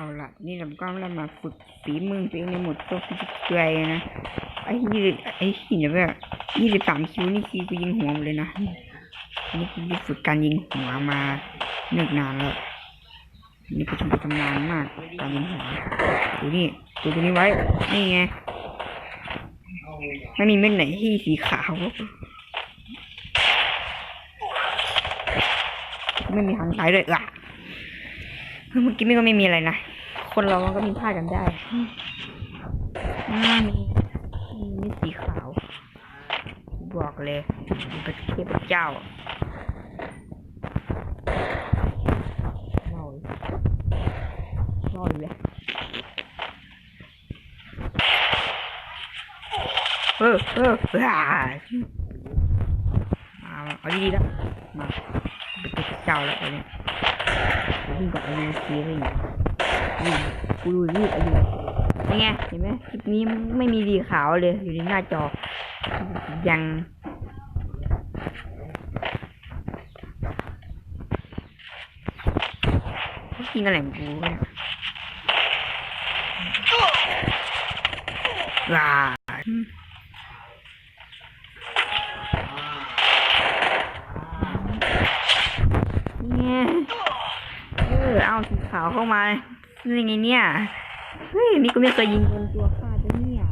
เอาละนี่เราก็เรามาฝึกฝีมือตัวเองในหมดตัวฟิสิกส์เกรย์นะไอ้ยี่ไอ้หินแบบยี่สิบสามคิวนี่คือกูยิงหัวเลยนะนี่คือฝึกการยิงหัวมาเนิ่นนานแล้วนี่คือทำชำนาญมากการยิงหัวดูนี่ดูตัวนี้ไว้นี่ไงไม่มีเม็ดไหนที่สีขาวไม่มีทางซ้ายเลยอะเมื่อกี้ไม่ก็ไม่มีอะไรนะ คนเรามันก็มีพลาดกันได้อ่ามีมีสีขาว บอกเลยเป็นเทพเจ้าลอยลอยเลยเออเอออ่าเอาเอาดีๆแล้วมาเป็นเทพเจ้าแล้วตอนนี้วิ่งกับอายุซีรีส์วิ่ง กูดูรีบอายุนี่ไงเห็นไหมคลิปนี้ไม่มีดีขาวเลยอยู่ในหน้าจอ ยังกินอะไรของกูเนี่ยว้าเนี่ยเออเอาสีขาวเข้ามาคือ ยังไงเนี่ยเฮ้ยนี่ก็ไม่เคยยิงโดนตัวฆ่าจะเนี่ย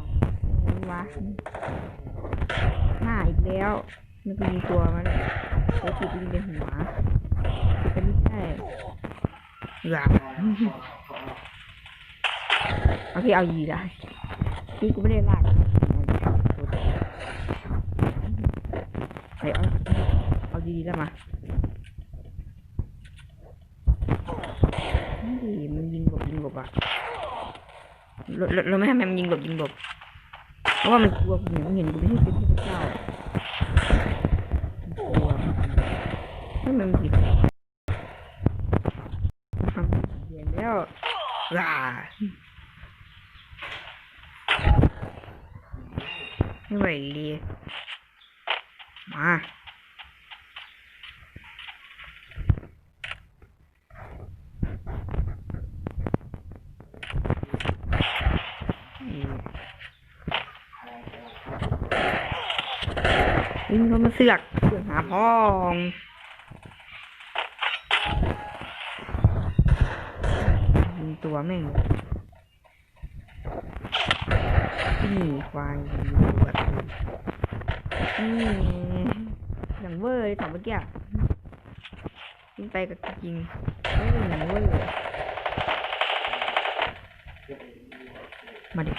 อะไรวะหน้าอีกแล้วมันก็ยิงตัวมันแล้วติดยิงในหัวแต่ไม่ใช่หลับเอาพี่เอายีได้พี่กูไม่ได้ลากไปเอาเอาดีแล้วมานี่มันยิง หลบยิงหลบอะเราไม่ให้มันยิงหลบยิงหลบ เพราะว่ามันกลัวกูเห็นมันเห็นกูไม่ใช่เป็นเทพเจ้ามันกลัวให้มันผิดเย็นแล้วว้าไม่ไหวเลยมา วิ่งเขามาเสือกเสือกหาพ่องตัวแม่งนี่ควายยิงตัวนี่อย่างเวอร์เลยสองเมื่อกี้อะยิงไปกับจริงเฮ้ยอย่างเวอร์ มาดิ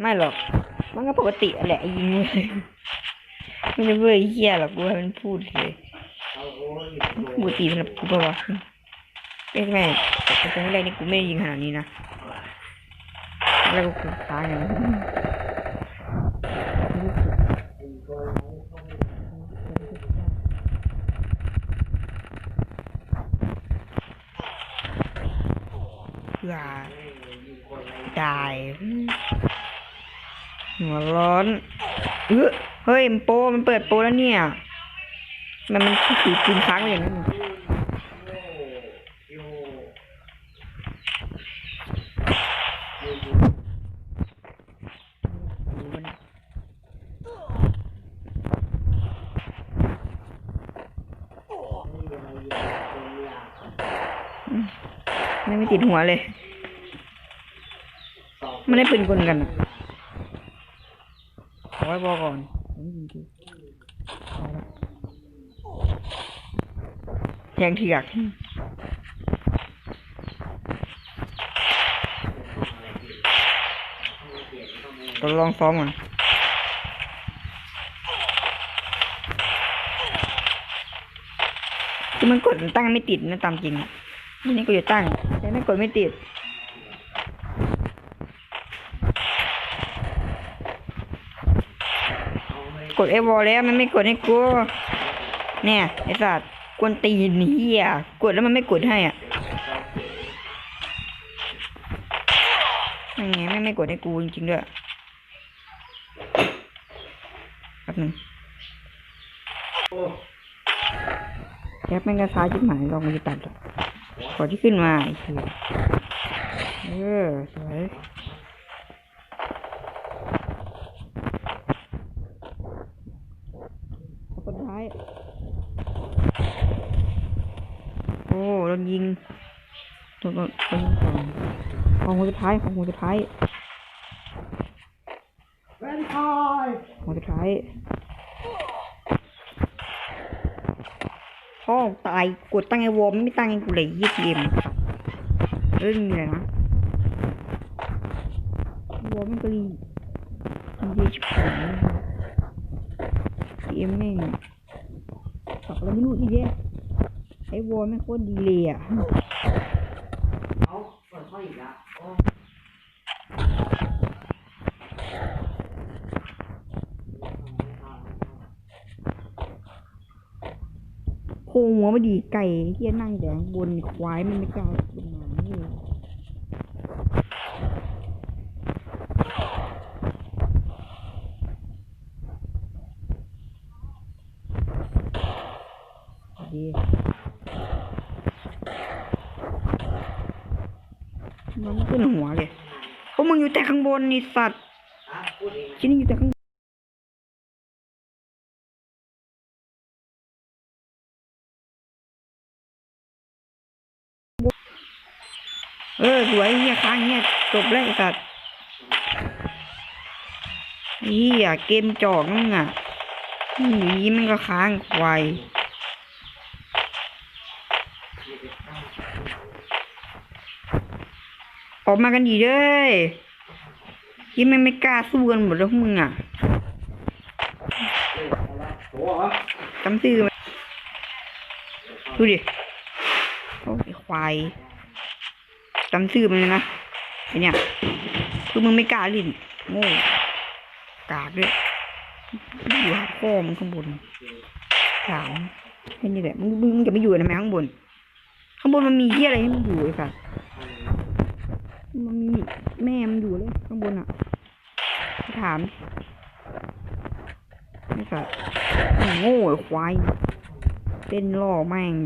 ไม่หรอก มันก็ปกติแหละยิงเลยมันจะเว้ยเหี้ยหรอกกูให้มันพูดเลยปกติสำหรับกูปะวะเอ้ยแม่แต่ครั้งแรกนี่กูไม่ยิงขนาดนี้นะแล้วกูกูค้างอย่างนั้น อย่าตายหัวร้อนเฮ้ยมันโปมันเปิดโปแล้วเนี่ย มันมันถือปืนค้างอย่างนั้นอืม ไม่ไม่ติดหัวเลย มันได้ปืนกลกันอะขอไว้บอกก่อนผมยิงทีเอาละแทงเถือกเราลองซ้อมก่อนคือมันกดตั้งไม่ติดนะตามจริงอะ นี่นี่กูจะตั้งแต่ไม่กดไม่ติดกดเอวอลแล้วมันไม่กดให้กูเนี่ยไอ้สัตว์กวนตีนเฮียกดแล้วมันไม่กดให้อะยังไงไม่ไม่กดให้กูจริงๆด้วยแป๊บหนึงแคปแม่งกระซ้ายจิบหมายลองมันจะตัดหรอ กก่อนที่ขึ้นมาไอ้เหี้ยเออสวยคนท้าย โอ้โดนยิงโดนโดนโดนยิงก่อนของคนสุดท้ายของคนสุดท้ายแวนคอยของสุดท้าย พ่อตายกดตั้งไอ้วอร์มไม่ตั้งไอ้กูเลยยี่เกมครับเรื่องนี้เลยนะวอร์มมันก็รีมันดีชิบหายเกมแม่งปรับอะไรไม่รู้ที่แย่ไอ้วอร์มแม่งโคตรดีเลยอะเอาเปิดข้ออีกแล้วโอ้ โค งหัวมาดีไก่ที่นั่งแดงบนควายมันไม่กล้าลงมานี่ดีมันไม่ขึ้นหัวเลยเพราะมึงอยู่แต่ข้างบนนี่สัตว์อะพูดเองชิ้นนี้อยู่แต่ข้าง ออสวยเฮียค้างเฮียจบแล้วสัตว์เฮียเกมจอกนั่งอะนีมันก็ค้างควายออกมากันดีเด้ยยี่มันไม่กล้าสู้กันหมดแล้วพวกมึงอะจำซื่อมันดูดิ โอ้ยควาย จำซื่อมันเลยนะไอเนี่ยคือมึงไม่กล้าลิ้นโง่กากด้วยอยู่หาพ่อมข้างบนถามแค่นี้แหละมึงมึงจะไม่อยู่ทำไมข้างบน ข้างบนมันมีที่อะไรให้มึงอยู่ไอ้สัสมันมีแม่มันอยู่เลย ข้างบนอะถามไอ้สัสโง่ควายเต้นล่อแม่งเลย